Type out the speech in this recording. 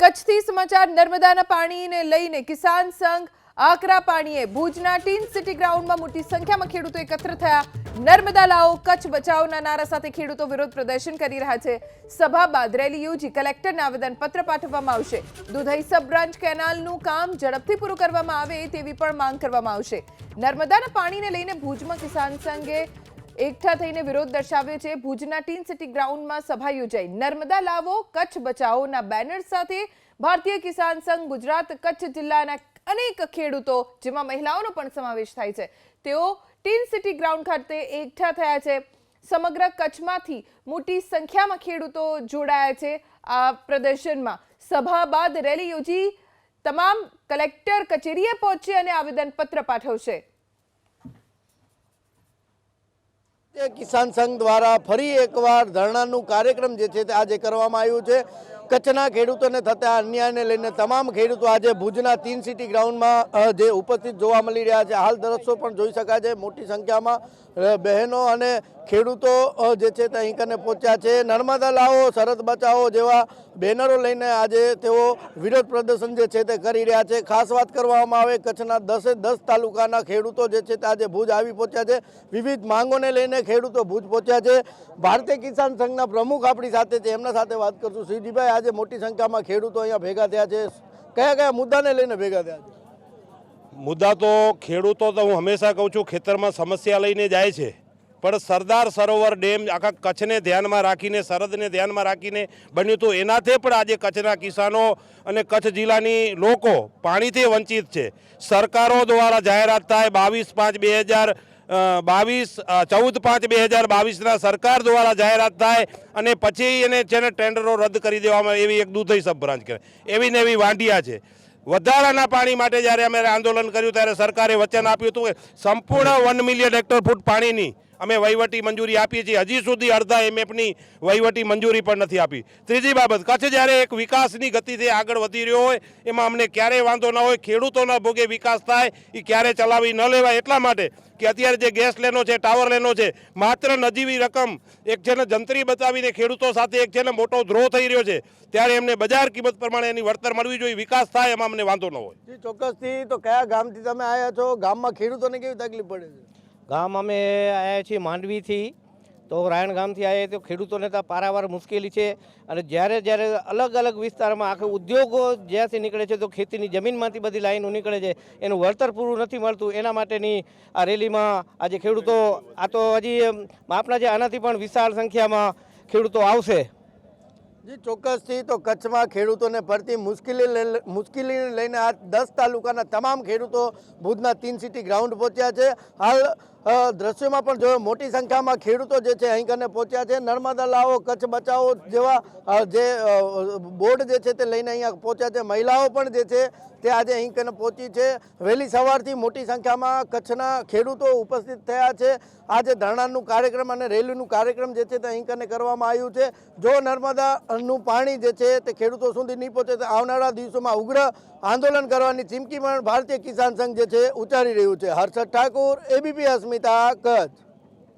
કચ્છથી સમાચાર નર્મદાના પાણીને લઈને કિસાન સંઘ આકરા પાણીએ ભુજના ટીન સિટી ગ્રાઉન્ડમાં મોટી સંખ્યામાં ખેડૂતો એકત્ર થયા. નર્મદા લાવો, કચ્છ બચાવના નારા સાથે ખેડૂતો વિરોધ પ્રદર્શન કરી રહ્યા છે. સભા બાદ રેલી યોજી કલેક્ટરને આવેદનપત્ર પાઠવવામાં આવશે. દુધઈ સબ બ્રાન્ચ કેનાલનું કામ ઝડપથી પૂરું કરવામાં આવે તેવી પણ માંગ કરવામાં આવશે. નર્મદાના પાણીને લઈને ભુજમાં કિસાન સંઘે એકઠા થઈને વિરોધ દર્શાવ્યો છે. ભુજના ટીન સિટી ગ્રાઉન્ડમાં સભા યોજાઈ. નર્મદા લાવો, કચ્છ બચાવોના બેનર સાથે ભારતીય કિસાન સંઘ ગુજરાત, કચ્છ જિલ્લાના અનેક ખેડૂતો, જેમાં મહિલાઓનો પણ સમાવેશ થાય છે. તેઓ ટીન સિટી ગ્રાઉન્ડ ખાતે એકઠા થયા છે. સમગ્ર કચ્છમાંથી મોટી સંખ્યામાં ખેડૂતો જોડાયા છે આ પ્રદર્શનમાં. સભા બાદ રેલી યોજી તમામ કલેક્ટર કચેરીએ પહોંચી અને આવેદનપત્ર પાઠવશે. ભારતીય કિસાન સંઘ દ્વારા ફરી એકવાર ધરણાનું કાર્યક્રમ જે છે તે આજે કરવામાં આવ્યું છે. કચ્છના ખેડૂતોને થતા અન્યાયને લઈને તમામ ખેડૂતો આજે ભુજના તીન સિટી ગ્રાઉન્ડમાં જે ઉપસ્થિત જોવા મળી રહ્યા છે. હાલ દ્રશ્યો પણ જોઈ શકાય છે. મોટી સંખ્યામાં બહેનો અને ખેડૂતો જે છે તે અહીં કને પહોંચ્યા છે. નર્મદા લાવો, સરહદ બચાવો જેવા બેનરો લઈને આજે તેઓ વિરોધ પ્રદર્શન જે છે તે કરી રહ્યા છે. ખાસ વાત કરવામાં આવે, કચ્છના દસે દસ તાલુકાના ખેડૂતો જે છે તે આજે ભુજ આવી પહોંચ્યા છે. વિવિધ માંગોને લઈને ખેડૂતો ભુજ પહોંચ્યા છે. ભારતીય કિસાન સંઘના પ્રમુખ આપણી સાથે છે, એમના સાથે વાત કરશું. શ્રીજીભાઈ, આજે મોટી સંખ્યામાં ખેડૂતો અહીંયા ભેગા થયા છે. કયા કયા મુદ્દાને લઈને ભેગા થયા છે? મુદ્દા તો ખેડૂતો તો હું હંમેશા કહું છું, ખેતરમાં સમસ્યા લઈને જાય છે. પણ સરદાર સરોવર ડેમ આખા કચ્છને ધ્યાનમાં રાખીને, સરહદને ધ્યાનમાં રાખીને બન્યું હતું એનાથી પણ આજે કચ્છના કિસાનો અને કચ્છ જિલ્લાની લોકો પાણીથી વંચિત છે. સરકારો દ્વારા જાહેરાત થાય બાવીસ પાંચ બે હજાર બાવીસ ચૌદ પાંચ બે હજાર બાવીસના સરકાર દ્વારા જાહેરાત થાય અને પછી એને છે ને ટેન્ડરો રદ કરી દેવામાં એવી એક દૂધઈ સબ બ્રાન્ચ કરે એવી ને એવી વાંઢિયા છે. વધારાના પાણી માટે જ્યારે અમે આંદોલન કર્યું ત્યારે સરકારે વચન આપ્યું હતું કે સંપૂર્ણ વન મિલિયન હેક્ટર ફૂટ પાણીની અમે વહીવટી મંજૂરી આપીએ છીએ. હજી સુધી અડધા એમએફની વહીવટી મંજૂરી પણ નથી આપી. ત્રીજી બાબત, કચ્છ જ્યારે એક વિકાસની ગતિથી આગળ વધી રહ્યો હોય, એમાં અમને ક્યારેય વાંધો ન હોય, ખેડૂતોના ભોગે વિકાસ થાય એ ક્યારે ચલાવી ન લેવાય એટલા માટે કે અત્યારે જે ગેસ લેનો છે ટાવર લેનો છે માત્ર નજીવી રકમ એક છે ને જંત્રી બતાવીને ખેડૂતો સાથે એક છે ને મોટો ધ્રોહ થઈ રહ્યો છે ત્યારે એમને બજાર કિંમત પ્રમાણે એની વળતર મળવી જોઈએ વિકાસ થાય એમાં અમને વાંધો ન હોય. ચોક્કસથી. તો કયા ગામથી તમે આવ્યા છો? ગામમાં ખેડૂતોને કેવી તકલીફ પડે છે? ગામ અમે આવ્યા છીએ માંડવીથી. તો રાયણ ગામથી આવીએ તો ખેડૂતોને તો પારાવાર મુશ્કેલી છે. અને જ્યારે જ્યારે અલગ અલગ વિસ્તારમાં આખા ઉદ્યોગો જ્યાંથી નીકળે છે, તો ખેતીની જમીનમાંથી બધી લાઈનો નીકળે છે. એનું વળતર પૂરું નથી મળતું. એના માટેની આ રેલીમાં આજે ખેડૂતો, આ તો હજી આપણા જે આનાથી પણ વિશાળ સંખ્યામાં ખેડૂતો આવશે. જી, ચોક્કસથી તો કચ્છમાં ખેડૂતોને પડતી મુશ્કેલી મુશ્કેલીને લઈને આ દસ તાલુકાના તમામ ખેડૂતો ભુજના તીન સિટી ગ્રાઉન્ડ પહોંચ્યા છે. હાલ દ્રશ્યોમાં પણ જોયો, મોટી સંખ્યામાં ખેડૂતો જે છે અહીં કને પહોંચ્યા છે. નર્મદા લાવો, કચ્છ બચાવો જેવા જે બોર્ડ જે છે તે લઈને અહીંયા પહોંચ્યા છે. મહિલાઓ પણ જે છે તે આજે અહીં કને પહોંચી છે. વહેલી સવારથી મોટી સંખ્યામાં કચ્છના ખેડૂતો ઉપસ્થિત થયા છે. આજે ધરણાનું કાર્યક્રમ અને રેલીનું કાર્યક્રમ જે છે તે અહીં કને કરવામાં આવ્યું છે. જો નર્મદાનું પાણી જે છે તે ખેડૂતો સુધી નહીં પહોંચે તો આવનારા દિવસોમાં ઉગ્ર આંદોલન કરવાની ચીમકી પણ ભારતીય કિસાન સંઘ જે છે ઉચ્ચારી રહ્યું છે. હર્ષદ ઠાકુર એબીપી અસ્મિતા કચ્છ.